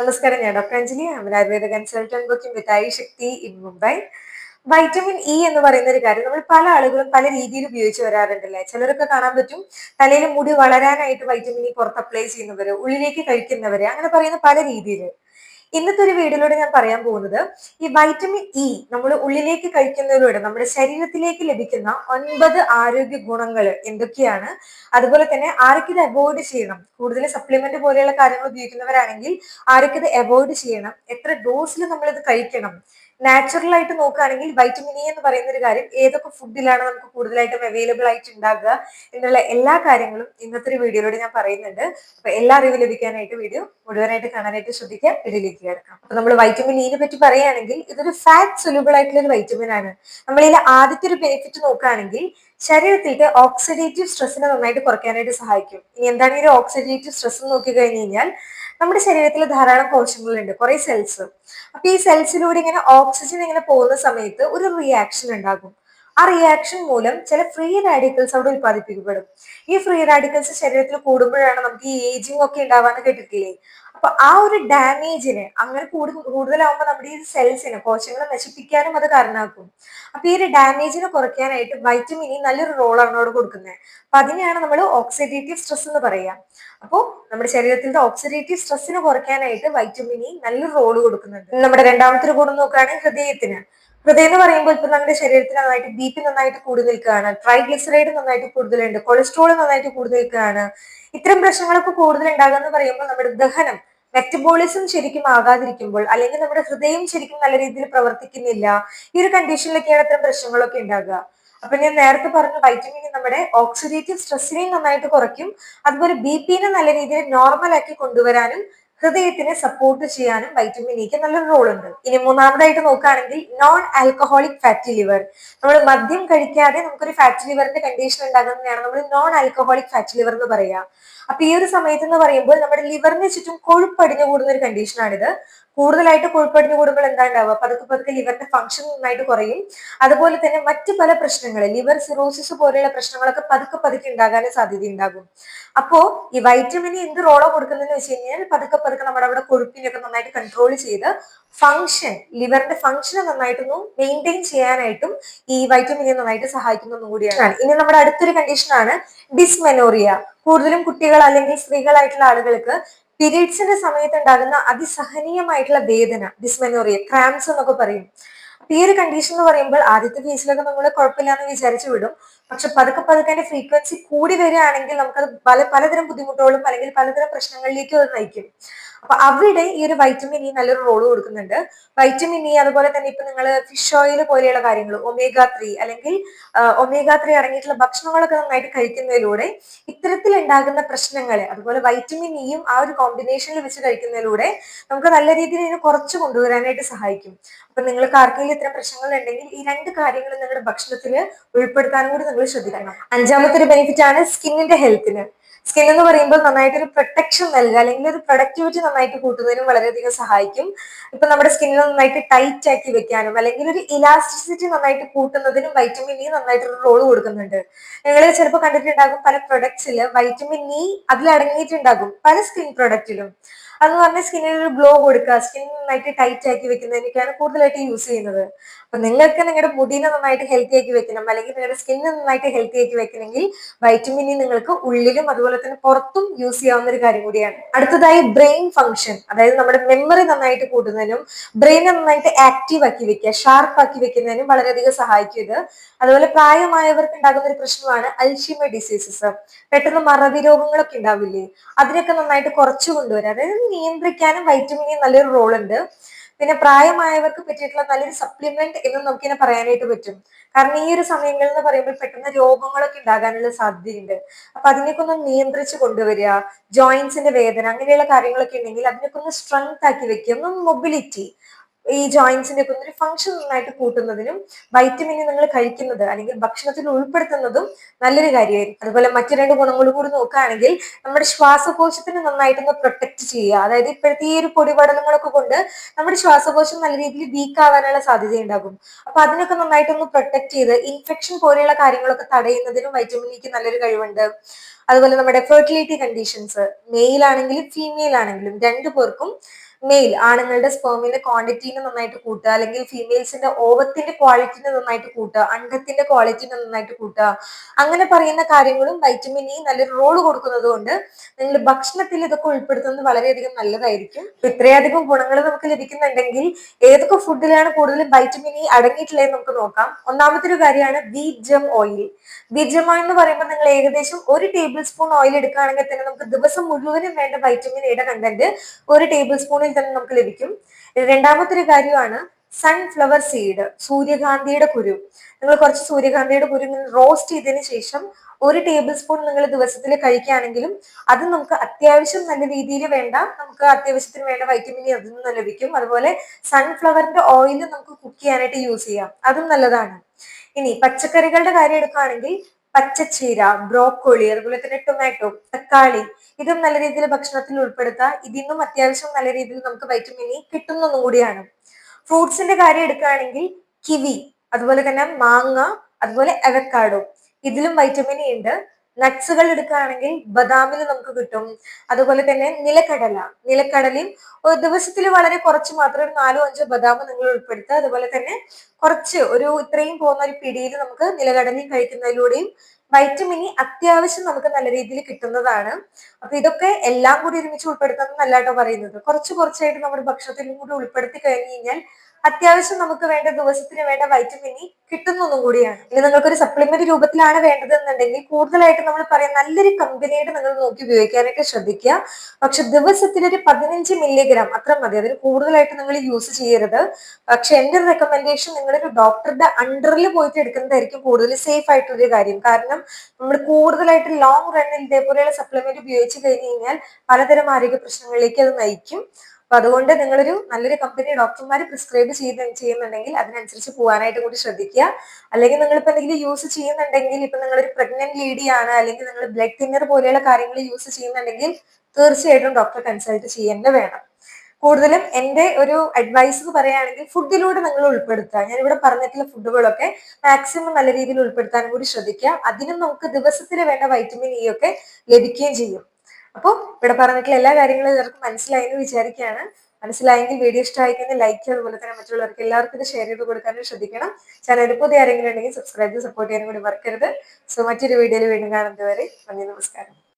നമസ്കാരം ഞാൻ doctor Anjali Ayurveda consultant booking with I Shakti in Mumbai vitamin E എന്ന് പറയുന്ന ഒരു കാര്യം നമ്മൾ പല ആളുകളും പല രീതിയിൽ ഉപയോഗിച്ച് വരാറുണ്ടല്ലേ? ചിലരൊക്കെ കാണാൻ പറ്റും തലയിൽ മുടി വളരാനായിട്ട് വൈറ്റമിൻ ഇ പുറത്ത് അപ്ലൈ ചെയ്യുന്നവര് ഉള്ളിലേക്ക് കഴിക്കുന്നവര് അങ്ങനെ പറയുന്ന പല രീതിയിൽ ഇന്നത്തെ ഒരു വീഡിയോയിലൂടെ ഞാൻ പറയാൻ പോകുന്നത് ഈ വൈറ്റമിൻ ഇ നമ്മൾ ഉള്ളിലേക്ക് കഴിക്കുന്നതിലൂടെ നമ്മുടെ ശരീരത്തിലേക്ക് ലഭിക്കുന്ന ഒൻപത് ആരോഗ്യ ഗുണങ്ങൾ എന്തൊക്കെയാണ്? അതുപോലെ തന്നെ ആരൊക്കെ ഇത് അവോയ്ഡ് ചെയ്യണം? കൂടുതൽ സപ്ലിമെന്റ് പോലെയുള്ള കാര്യങ്ങൾ ഉപയോഗിക്കുന്നവരാണെങ്കിൽ ആരൊക്കെ ഇത് അവോയ്ഡ് ചെയ്യണം? എത്ര ഡോസിൽ നമ്മൾ ഇത് കഴിക്കണം? നാച്ചുറൽ ആയിട്ട് നോക്കുകയാണെങ്കിൽ വൈറ്റമിൻ ഇ എന്ന് പറയുന്ന ഒരു കാര്യം ഏതൊക്കെ ഫുഡിലാണ് നമുക്ക് കൂടുതലായിട്ടും അവൈലബിൾ ആയിട്ട് ഉണ്ടാകുക എന്നുള്ള എല്ലാ കാര്യങ്ങളും ഇന്നത്തെ ഒരു വീഡിയോയിലൂടെ ഞാൻ പറയുന്നുണ്ട്. അപ്പൊ എല്ലാ അറിവ് ലഭിക്കാനായിട്ട് വീഡിയോ മുഴുവനായിട്ട് കാണാനായിട്ട് ശ്രദ്ധിക്കുക ഇടയിലേക്ക് കിടക്കാം. അപ്പൊ നമ്മൾ വൈറ്റമിൻ ഇനെ പറ്റി പറയുകയാണെങ്കിൽ ഇതൊരു ഫാറ്റ് സൊല്യൂബിൾ ആയിട്ടുള്ള ഒരു വൈറ്റമിൻ ആണ്. നമ്മളിതിൽ ആദ്യത്തെ ഒരു ബെനിഫിറ്റ് നോക്കുകയാണെങ്കിൽ ശരീരത്തിലേക്ക് ഓക്സിഡേറ്റീവ് സ്ട്രെസ്സിനെ നന്നായിട്ട് കുറയ്ക്കാനായിട്ട് സഹായിക്കും. ഇനി എന്താണ് ഈ ഒരു ഓക്സിഡേറ്റീവ് സ്ട്രെസ് എന്ന് നോക്കി കഴിഞ്ഞ് കഴിഞ്ഞാൽ നമ്മുടെ ശരീരത്തിൽ ധാരാളം കോശങ്ങളുണ്ട് കുറെ സെൽസ് അപ്പൊ ഈ സെൽസിലൂടെ ഇങ്ങനെ ഓക്സിജൻ ഇങ്ങനെ പോകുന്ന സമയത്ത് ഒരു റിയാക്ഷൻ ഉണ്ടാകും. ആ റിയാക്ഷൻ മൂലം ചില ഫ്രീ റാഡിക്കൽസ് അവിടെ ഉത്പാദിപ്പിക്കപ്പെടും ഈ ഫ്രീ റാഡിക്കൽസ് ശരീരത്തിൽ കൂടുമ്പോഴാണ് നമുക്ക് ഈ ഏജിങ് ഒക്കെ ഉണ്ടാവാന്ന് കേട്ടിട്ടില്ലേ? അപ്പൊ ആ ഒരു ഡാമേജിന് അങ്ങനെ കൂടുതൽ കൂടുതലാവുമ്പോൾ നമ്മുടെ ഈ സെൽസിന് കോശങ്ങളെ നശിപ്പിക്കാനും അത് കാരണമാക്കും. അപ്പൊ ഈ ഒരു ഡാമേജിനെ കുറയ്ക്കാനായിട്ട് വൈറ്റമിൻ ഇ നല്ലൊരു റോളാണ് അവിടെ കൊടുക്കുന്നത്. അപ്പൊ അതിനെയാണ് നമ്മൾ ഓക്സിഡേറ്റീവ് സ്ട്രെസ് എന്ന് പറയാം അപ്പോൾ നമ്മുടെ ശരീരത്തിലെ ഓക്സിഡേറ്റീവ് സ്ട്രെസ്സിന് കുറയ്ക്കാനായിട്ട് വൈറ്റമിൻ ഇ നല്ലൊരു റോൾ കൊടുക്കുന്നുണ്ട്. നമ്മുടെ രണ്ടാമത്തെ ഗുണം നോക്കുകയാണെങ്കിൽ ഹൃദയത്തിന്. ഹൃദയം എന്ന് പറയുമ്പോൾ ഇപ്പൊ നമ്മുടെ ശരീരത്തിൽ നന്നായിട്ട് ബി പി നന്നായിട്ട് കൂടി നിൽക്കുകയാണ്. ട്രൈഗ്ലിസറൈഡ് നന്നായിട്ട് കൂടുതലുണ്ട്. കൊളസ്ട്രോൾ നന്നായിട്ട് കൂടുതൽ നിൽക്കുകയാണ്. ഇത്തരം പ്രശ്നങ്ങളൊക്കെ കൂടുതൽ ഉണ്ടാകുക എന്ന് പറയുമ്പോൾ നമ്മുടെ ദഹനം മെറ്റബോളിസം ശരിക്കും ആകാതിരിക്കുമ്പോൾ അല്ലെങ്കിൽ നമ്മുടെ ഹൃദയം ശരിക്കും നല്ല രീതിയിൽ പ്രവർത്തിക്കുന്നില്ല ഈ ഒരു കണ്ടീഷനിലൊക്കെയാണ് അത്തരം പ്രശ്നങ്ങളൊക്കെ ഉണ്ടാകുക. അപ്പൊ ഞാൻ നേരത്തെ പറഞ്ഞ വൈറ്റമിൻ നമ്മുടെ ഓക്സിഡേറ്റീവ് സ്ട്രെസ്സിനെയും നന്നായിട്ട് കുറയ്ക്കും. അതുപോലെ ബി പിനെ നല്ല രീതിയിൽ നോർമൽ ആക്കി കൊണ്ടുവരാനും ഹൃദയത്തിനെ സപ്പോർട്ട് ചെയ്യാനും വൈറ്റമിൻ ഇക്ക് നല്ലൊരു റോൾ ഉണ്ട്. ഇനി മൂന്നാമതായിട്ട് നോക്കുകയാണെങ്കിൽ നോൺ ആൽക്കഹോളിക് ഫാറ്റി ലിവർ നമ്മൾ മദ്യം കഴിക്കാതെ നമുക്കൊരു ഫാറ്റി ലിവറിന്റെ കണ്ടീഷൻ ഉണ്ടാകുന്നതാണ് നമ്മൾ നോൺ ആൽക്കഹോളിക് ഫാറ്റി ലിവർ എന്ന് പറയുക അപ്പൊ ഈ ഒരു സമയത്ത് എന്ന് പറയുമ്പോൾ നമ്മുടെ ലിവറിന് ചുറ്റും കൊഴുപ്പടിഞ്ഞു കൂടുന്ന ഒരു കണ്ടീഷനാണിത് കൂടുതലായിട്ട് കൊഴുപ്പടിഞ്ഞു കൂടുമ്പോൾ എന്താ ഉണ്ടാവുക പതുക്കെ പതുക്കെ ലിവറിന്റെ ഫംഗ്ഷൻ നന്നായിട്ട് കുറയും. അതുപോലെ തന്നെ മറ്റു പല പ്രശ്നങ്ങൾ ലിവർ സിറോസിസ് പോലെയുള്ള പ്രശ്നങ്ങളൊക്കെ പതുക്കെ പതുക്കെ ഉണ്ടാകാനും സാധ്യത ഉണ്ടാകും അപ്പോ ഈ വൈറ്റമിന് എന്ത് റോളോ കൊടുക്കുന്നതെന്ന് വെച്ച് കഴിഞ്ഞാൽ പതുക്കെ പതുക്കെ നമ്മുടെ അവിടെ കൊഴുപ്പിനൊക്കെ നന്നായിട്ട് കൺട്രോൾ ചെയ്ത് ഫംഗ്ഷൻ ലിവറിന്റെ ഫംഗ്ഷൻ നന്നായിട്ടൊന്നും മെയിന്റെയിൻ ചെയ്യാനായിട്ടും ഈ വൈറ്റമിനെ നന്നായിട്ട് സഹായിക്കുന്നതും കൂടിയാണ്. ഇനി നമ്മുടെ അടുത്തൊരു കണ്ടീഷനാണ് ഡിസ്മെനോറിയ കൂടുതലും കുട്ടികൾ അല്ലെങ്കിൽ സ്ത്രീകളായിട്ടുള്ള ആളുകൾക്ക് പീരീഡ്സിന്റെ സമയത്ത് ഉണ്ടാകുന്ന അതിസഹനീയമായിട്ടുള്ള വേദന ഡിസ്മെനോറിയ ക്രാംസ് എന്നൊക്കെ പറയും. ഈ ഒരു കണ്ടീഷൻ എന്ന് പറയുമ്പോൾ ആദ്യത്തെ ഫേസിലൊക്കെ നമ്മൾ കുഴപ്പമില്ലാന്ന് വിചാരിച്ചു വിടും. പക്ഷെ പതുക്കെ പതുക്കെ അതിന്റെ ഫ്രീക്വൻസി കൂടി വരികയാണെങ്കിൽ നമുക്കത് പല പലതരം ബുദ്ധിമുട്ടുകളും അല്ലെങ്കിൽ പലതരം പ്രശ്നങ്ങളിലേക്കും അത് നയിക്കും. അപ്പൊ അവിടെ ഈ ഒരു വൈറ്റമിൻ ഇ നല്ലൊരു റോൾ കൊടുക്കുന്നുണ്ട്. വൈറ്റമിൻ ഇ അതുപോലെ തന്നെ ഇപ്പൊ നിങ്ങൾ ഫിഷ് ഓയിൽ പോലെയുള്ള കാര്യങ്ങൾ ഒമേഗ ത്രീ അല്ലെങ്കിൽ ഒമേഗ ത്രീ അടങ്ങിയിട്ടുള്ള ഭക്ഷണങ്ങളൊക്കെ നന്നായിട്ട് കഴിക്കുന്നതിലൂടെ ഇത്തരത്തിൽ ഉണ്ടാകുന്ന പ്രശ്നങ്ങളെ അതുപോലെ വൈറ്റമിൻ ഇയും ആ ഒരു കോമ്പിനേഷനിൽ വെച്ച് കഴിക്കുന്നതിലൂടെ നമുക്ക് നല്ല രീതിയിൽ ഇതിനെ കുറച്ച് കൊണ്ടുവരാനായിട്ട് സഹായിക്കും. അപ്പൊ നിങ്ങൾക്ക് ആർക്കെങ്കിലും ഇത്തരം പ്രശ്നങ്ങൾ ഉണ്ടെങ്കിൽ ഈ രണ്ട് കാര്യങ്ങളും നിങ്ങളുടെ ഭക്ഷണത്തിൽ ഉൾപ്പെടുത്താനും കൂടി നിങ്ങൾ ശ്രദ്ധിക്കണം. അഞ്ചാമത്തെ ഒരു ബെനിഫിറ്റ് ആണ് സ്കിന്നിന്റെ ഹെൽത്തിന് സ്കിൻ എന്ന് പറയുമ്പോൾ നന്നായിട്ട് ഒരു പ്രൊട്ടക്ഷൻ നൽകുക അല്ലെങ്കിൽ ഒരു പ്രൊഡക്ടിവിറ്റി നന്നായിട്ട് കൂട്ടുന്നതിനും വളരെയധികം സഹായിക്കും. ഇപ്പൊ നമ്മുടെ സ്കിന്നിൽ നന്നായിട്ട് ടൈറ്റ് ആക്കി വെക്കാനും അല്ലെങ്കിൽ ഒരു ഇലാസ്റ്റിസിറ്റി നന്നായിട്ട് കൂട്ടുന്നതിനും വൈറ്റമിൻ ഇ നന്നായിട്ട് ഒരു റോൾ കൊടുക്കുന്നുണ്ട്. നിങ്ങൾ ചിലപ്പോൾ കണ്ടിട്ടുണ്ടാകും പല പ്രൊഡക്ട്സിൽ വൈറ്റമിൻ ഇ അതിൽ അടങ്ങിയിട്ടുണ്ടാകും പല സ്കിൻ പ്രൊഡക്റ്റിലും അതെന്ന് പറഞ്ഞാൽ സ്കിന്നിന് ഒരു ഗ്ലോ കൊടുക്കുക. സ്കിൻ നന്നായിട്ട് ടൈറ്റ് ആക്കി വെക്കുന്നതിനൊക്കെയാണ് കൂടുതലായിട്ട് യൂസ് ചെയ്യുന്നത്. അപ്പൊ നിങ്ങൾക്ക് നിങ്ങളുടെ മുടിനെ നന്നായിട്ട് ഹെൽത്തി ആക്കി വെക്കണം. അല്ലെങ്കിൽ നിങ്ങളുടെ സ്കിന്നെ നന്നായിട്ട് ഹെൽത്തി ആക്കി വെക്കണമെങ്കിൽ വൈറ്റമിൻ ഇ നിങ്ങൾക്ക് ഉള്ളിലും അതുപോലെ തന്നെ പുറത്തും യൂസ് ചെയ്യാവുന്ന ഒരു കാര്യം കൂടിയാണ്. അടുത്തതായി ബ്രെയിൻ ഫംഗ്ഷൻ അതായത് നമ്മുടെ മെമ്മറി നന്നായിട്ട് കൂട്ടുന്നതിനും ബ്രെയിനെ നന്നായിട്ട് ആക്റ്റീവ് ആക്കി വെക്കുക ഷാർപ്പ് ആക്കി വെക്കുന്നതിനും വളരെയധികം സഹായിക്കും ഇത്. അതുപോലെ പ്രായമായവർക്ക് ഉണ്ടാകുന്ന ഒരു പ്രശ്നമാണ് അൽഷിമ ഡിസീസസ് പെട്ടെന്ന് മറവി രോഗങ്ങളൊക്കെ ഉണ്ടാവില്ലേ? അതിനൊക്കെ നന്നായിട്ട് കുറച്ചു കൊണ്ടുവരാം അതായത് നിയന്ത്രിക്കാനും വൈറ്റമിൻ ഇ നല്ലൊരു റോൾ ഉണ്ട്. പിന്നെ പ്രായമായവർക്ക് പറ്റിയിട്ടുള്ള നല്ലൊരു സപ്ലിമെന്റ് എന്ന് നമുക്കിനെ പറയാനായിട്ട് പറ്റും. കാരണം ഈ ഒരു സമയങ്ങളിൽ എന്ന് പറയുമ്പോൾ പെട്ടെന്ന് രോഗങ്ങളൊക്കെ ഉണ്ടാകാനുള്ള സാധ്യതയുണ്ട്. അപ്പൊ അതിനൊക്കെ ഒന്ന് നിയന്ത്രിച്ച് കൊണ്ടുവരിക. ജോയിന്റ്സിന്റെ വേദന അങ്ങനെയുള്ള കാര്യങ്ങളൊക്കെ ഉണ്ടെങ്കിൽ അതിനൊക്കെ ഒന്ന് സ്ട്രെങ്ത് ആക്കി വെക്കുക. ഒന്ന് മൊബിലിറ്റി ഈ ജോയിന്റ്സിന്റെ ഒക്കെ ഒരു ഫംഗ്ഷൻ നന്നായിട്ട് കൂട്ടുന്നതിനും വൈറ്റമിൻ നിങ്ങൾ കഴിക്കുന്നത് അല്ലെങ്കിൽ ഭക്ഷണത്തിൽ ഉൾപ്പെടുത്തുന്നതും നല്ലൊരു കാര്യമായിരിക്കും. അതുപോലെ മറ്റു രണ്ട് ഗുണങ്ങളും കൂടി നോക്കുകയാണെങ്കിൽ നമ്മുടെ ശ്വാസകോശത്തിന് നന്നായിട്ടൊന്ന് പ്രൊട്ടക്ട് ചെയ്യുക. അതായത് ഇപ്പോഴത്തെ ഈ ഒരു പൊടിപടലങ്ങളൊക്കെ കൊണ്ട് നമ്മുടെ ശ്വാസകോശം നല്ല രീതിയിൽ വീക്ക് ആവാനുള്ള സാധ്യത ഉണ്ടാകും. അപ്പൊ അതിനൊക്കെ നന്നായിട്ടൊന്ന് പ്രൊട്ടക്ട് ചെയ്ത് ഇൻഫെക്ഷൻ പോലെയുള്ള കാര്യങ്ങളൊക്കെ തടയുന്നതിനും വൈറ്റമിൻ ഇക്ക് നല്ലൊരു കഴിവുണ്ട്. അതുപോലെ നമ്മുടെ ഫെർട്ടിലിറ്റി കണ്ടീഷൻസ് മെയിൽ ആണെങ്കിലും ഫീമെയിൽ ആണെങ്കിലും രണ്ടു പേർക്കും മെയിൽ ആണുങ്ങളുടെ സ്പേമിന്റെ ക്വാണ്ടിറ്റീനെ നന്നായിട്ട് കൂട്ടുക. അല്ലെങ്കിൽ ഫീമെയിൽസിന്റെ ഓവത്തിന്റെ ക്വാളിറ്റിനെ നന്നായിട്ട് കൂട്ടുക. അണ്ടത്തിന്റെ ക്വാളിറ്റിനെ നന്നായിട്ട് കൂട്ടുക. അങ്ങനെ പറയുന്ന കാര്യങ്ങളും വൈറ്റമിൻ ഇ നല്ലൊരു റോൾ കൊടുക്കുന്നത് കൊണ്ട് നിങ്ങൾ ഭക്ഷണത്തിൽ ഇതൊക്കെ ഉൾപ്പെടുത്തുന്നത് വളരെയധികം നല്ലതായിരിക്കും. ഇത്രയധികം ഗുണങ്ങൾ നമുക്ക് ലഭിക്കുന്നുണ്ടെങ്കിൽ ഏതൊക്കെ ഫുഡിലാണ് കൂടുതലും വൈറ്റമിൻ ഇ അടങ്ങിയിട്ടുള്ളത് നമുക്ക് നോക്കാം. ഒന്നാമത്തെ ഒരു കാര്യമാണ് ബീജം ഓയിൽ ബീജം ഓയിൽ എന്ന് പറയുമ്പോൾ നിങ്ങൾ ഏകദേശം ഒരു ടേബിൾ സ്പൂൺ ഓയിൽ എടുക്കുകയാണെങ്കിൽ തന്നെ നമുക്ക് ദിവസം മുഴുവനും വേണ്ട വൈറ്റമിൻ ഇയുടെ കണ്ടന്റ് ഒരു ടേബിൾ സ്പൂണിൽ തന്നെ നമുക്ക് ലഭിക്കും. രണ്ടാമത്തെ ഒരു കാര്യമാണ് സൺഫ്ലവർ സീഡ് സൂര്യകാന്തിയുടെ കുരു. നിങ്ങൾ കുറച്ച് സൂര്യകാന്തിയുടെ കുരു റോസ്റ്റ് ചെയ്തതിന് ശേഷം ഒരു ടേബിൾ സ്പൂൺ നിങ്ങൾ ദിവസത്തിൽ കഴിക്കുകയാണെങ്കിലും അത് നമുക്ക് അത്യാവശ്യം നല്ല രീതിയിൽ വേണ്ട നമുക്ക് അത്യാവശ്യത്തിന് വേണ്ട വൈറ്റമിൻ അതിൽ നിന്ന് ലഭിക്കും. അതുപോലെ സൺഫ്ലവറിന്റെ ഓയിൽ നമുക്ക് കുക്ക് ചെയ്യാനായിട്ട് യൂസ് ചെയ്യാം. അതും നല്ലതാണ്. ഇനി പച്ചക്കറികളുടെ കാര്യം എടുക്കുകയാണെങ്കിൽ പച്ചച്ചീര ബ്രോക്കോളി അതുപോലെ തന്നെ ടൊമാറ്റോ തക്കാളി ഇതും നല്ല രീതിയിൽ ഭക്ഷണത്തിൽ ഉൾപ്പെടുത്താം. ഇതിന്നും അത്യാവശ്യം നല്ല രീതിയിൽ നമുക്ക് വൈറ്റമിൻ ഇ കിട്ടുന്നതും കൂടിയാണ്. ഫ്രൂട്ട്സിന്റെ കാര്യം എടുക്കുകയാണെങ്കിൽ കിവി അതുപോലെ തന്നെ മാങ്ങ അതുപോലെ അവക്കാഡോ ഇതിലും വൈറ്റമിൻ ഇ ഉണ്ട്. നട്ട്സുകൾ എടുക്കുകയാണെങ്കിൽ ബദാമിൽ നമുക്ക് കിട്ടും. അതുപോലെ തന്നെ നിലക്കടല. നിലക്കടലയും ഒരു ദിവസത്തിൽ വളരെ കുറച്ച് മാത്രം ഒരു നാലോ അഞ്ചോ ബദാം നിങ്ങൾ ഉൾപ്പെടുത്തുക. അതുപോലെ തന്നെ കുറച്ച് ഒരു ഇത്രയും പോകുന്ന ഒരു പിടിയിൽ നമുക്ക് നിലക്കടലയും കഴിക്കുന്നതിലൂടെയും വൈറ്റമിൻ ഇ അത്യാവശ്യം നമുക്ക് നല്ല രീതിയിൽ കിട്ടുന്നതാണ്. അപ്പൊ ഇതൊക്കെ എല്ലാം കൂടി ഒരുമിച്ച് ഉൾപ്പെടുത്തുന്നത് നല്ലതായിട്ടോ പറയുന്നത്. കുറച്ച് കുറച്ചായിട്ട് നമ്മുടെ ഭക്ഷണത്തിലും കൂടി ഉൾപ്പെടുത്തി കഴിഞ്ഞു കഴിഞ്ഞാൽ അത്യാവശ്യം നമുക്ക് വേണ്ട ദിവസത്തിന് വേണ്ട വൈറ്റമിൻ ഇ കിട്ടുന്നൊന്നും കൂടിയാണ്. ഇനി നിങ്ങൾക്ക് ഒരു സപ്ലിമെന്റ് രൂപത്തിലാണ് വേണ്ടത് എന്നുണ്ടെങ്കിൽ കൂടുതലായിട്ട് നമ്മൾ പറയാം നല്ലൊരു കമ്പനിയുടെ നിങ്ങൾ നോക്കി ഉപയോഗിക്കാനൊക്കെ ശ്രദ്ധിക്കുക. പക്ഷെ ദിവസത്തിൽ ഒരു പതിനഞ്ച് മില്ലിഗ്രാം അത്ര മതി. അതിന് കൂടുതലായിട്ട് നിങ്ങൾ യൂസ് ചെയ്യരുത്. പക്ഷെ ഒരു റെക്കമെൻഡേഷൻ നിങ്ങളൊരു ഡോക്ടറുടെ അണ്ടറിൽ പോയിട്ട് എടുക്കുന്നതായിരിക്കും കൂടുതൽ സേഫ് ആയിട്ടുള്ള കാര്യം. കാരണം നമ്മൾ കൂടുതലായിട്ട് ലോങ് റണ്ണിൽ ഇതേപോലെയുള്ള സപ്ലിമെന്റ് ഉപയോഗിച്ച് കഴിഞ്ഞ് കഴിഞ്ഞാൽ പലതരം ആരോഗ്യ പ്രശ്നങ്ങളിലേക്ക് അത് നയിക്കും. അപ്പൊ അതുകൊണ്ട് നിങ്ങളൊരു നല്ലൊരു കമ്പനി ഡോക്ടർമാർ പ്രിസ്ക്രൈബ് ചെയ്ത് ചെയ്യുന്നുണ്ടെങ്കിൽ അതിനനുസരിച്ച് പോകാനായിട്ട് കൂടി ശ്രദ്ധിക്കുക. അല്ലെങ്കിൽ നിങ്ങൾ ഇപ്പൊ എന്തെങ്കിലും യൂസ് ചെയ്യുന്നുണ്ടെങ്കിൽ ഇപ്പൊ നിങ്ങളൊരു പ്രഗ്നന്റ് ആണ് അല്ലെങ്കിൽ നിങ്ങൾ ബ്ലഡ് തിന്നർ പോലെയുള്ള കാര്യങ്ങൾ യൂസ് ചെയ്യുന്നുണ്ടെങ്കിൽ തീർച്ചയായിട്ടും ഡോക്ടറെ കൺസൾട്ട് ചെയ്യേണ്ട വേണം. കൂടുതലും എന്റെ ഒരു അഡ്വൈസ് പറയുകയാണെങ്കിൽ ഫുഡിലൂടെ നിങ്ങൾ ഉൾപ്പെടുത്തുക. ഞാൻ ഇവിടെ പറഞ്ഞിട്ടുള്ള ഫുഡുകളൊക്കെ മാക്സിമം നല്ല രീതിയിൽ ഉൾപ്പെടുത്താനും കൂടി ശ്രദ്ധിക്കുക. അതിനും നമുക്ക് ദിവസത്തിൽ വേണ്ട വൈറ്റമിൻ ഇ ഒക്കെ ലഭിക്കുകയും ചെയ്യും. അപ്പോൾ ഇവിടെ പറഞ്ഞിട്ടുള്ള എല്ലാ കാര്യങ്ങളും എല്ലാവർക്കും മനസ്സിലായി എന്ന് വിചാരിക്കുകയാണ്. മനസ്സിലായെങ്കിൽ വീഡിയോ ഇഷ്ടമായി കഴിഞ്ഞാൽ ലൈക്ക് അതുപോലെ തന്നെ മറ്റുള്ളവർക്ക് എല്ലാവർക്കും ഇത് ഷെയർ ചെയ്ത് കൊടുക്കാനും ശ്രദ്ധിക്കണം. ചാനൽ പുതിയ ആരെങ്കിലും ഉണ്ടെങ്കിൽ സബ്സ്ക്രൈബ് ചെയ്ത് സപ്പോർട്ട് ചെയ്യാനും കൂടി മറക്കരുത്. സോ മറ്റൊരു വീഡിയോയിൽ വീണ്ടും കാണുന്നത് വരെ നന്ദി നമസ്കാരം.